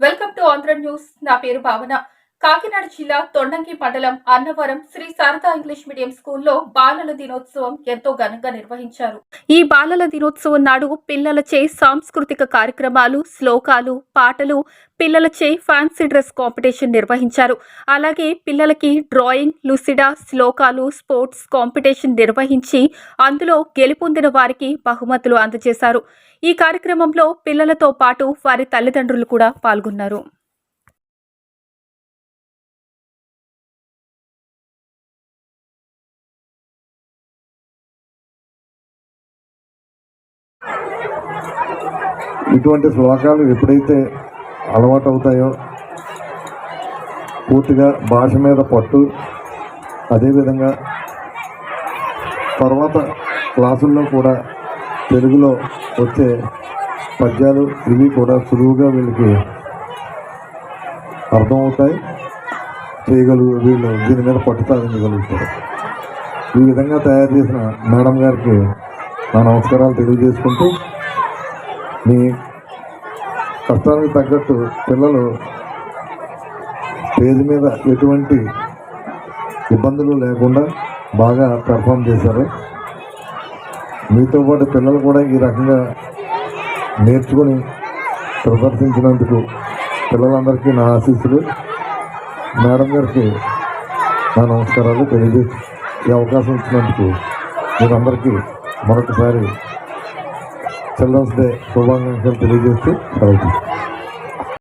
Welcome to Andhra news. నా పేరు భావన. కాకినాడ జిల్లా తొండంగి మండలం అన్నవరం శ్రీ శారదా ఇంగ్లీష్ మీడియం స్కూల్లో బాలల దినోత్సవం ఎంతో ఘనంగా నిర్వహించారు. ఈ బాలల దినోత్సవం నాడు పిల్లలచే సాంస్కృతిక కార్యక్రమాలు శ్లోకాలు పాటలు పిల్లలచే ఫ్యాన్సీ డ్రెస్ కాంపిటీషన్ నిర్వహించారు. అలాగే పిల్లలకి డ్రాయింగ్ లుసిడా శ్లోకాలు స్పోర్ట్స్ కాంపిటీషన్ నిర్వహించి అందులో గెలుపొందిన వారికి బహుమతులు అందజేశారు. ఈ కార్యక్రమంలో పిల్లలతో పాటు వారి తల్లిదండ్రులు కూడా పాల్గొన్నారు. ఇటువంటి శ్లోకాలు ఎప్పుడైతే అలవాటు అవుతాయో పూర్తిగా భాష మీద పట్టు అదేవిధంగా తర్వాత క్లాసుల్లో కూడా తెలుగులో వచ్చే పద్యాలు ఇవి కూడా సులువుగా వీళ్ళకి అర్థమవుతాయి. చేయగలుగు వీళ్ళు దీని మీద పట్టు సాధించగలుగుతారు. ఈ విధంగా తయారు చేసిన మేడం గారికి నా నమస్కారాలు తెలియజేసుకుంటూ మీ కష్టానికి తగ్గట్టు పిల్లలు స్టేజ్ మీద ఎటువంటి ఇబ్బందులు లేకుండా బాగా పెర్ఫామ్ చేశారు. మీతో పాటు పిల్లలు కూడా ఈ రకంగా నేర్చుకుని ప్రదర్శించినందుకు పిల్లలందరికీ నా ఆశీస్సులు. మేడం గారికి నా నమస్కారాలు తెలియజేసి ఈ అవకాశం ఇచ్చినందుకు మీరందరికీ మరొకసారి చిల్డ్రన్స్ డే శుభాకాంక్షలు తెలియజేస్తూ సెలవు తీసుకుంటాను.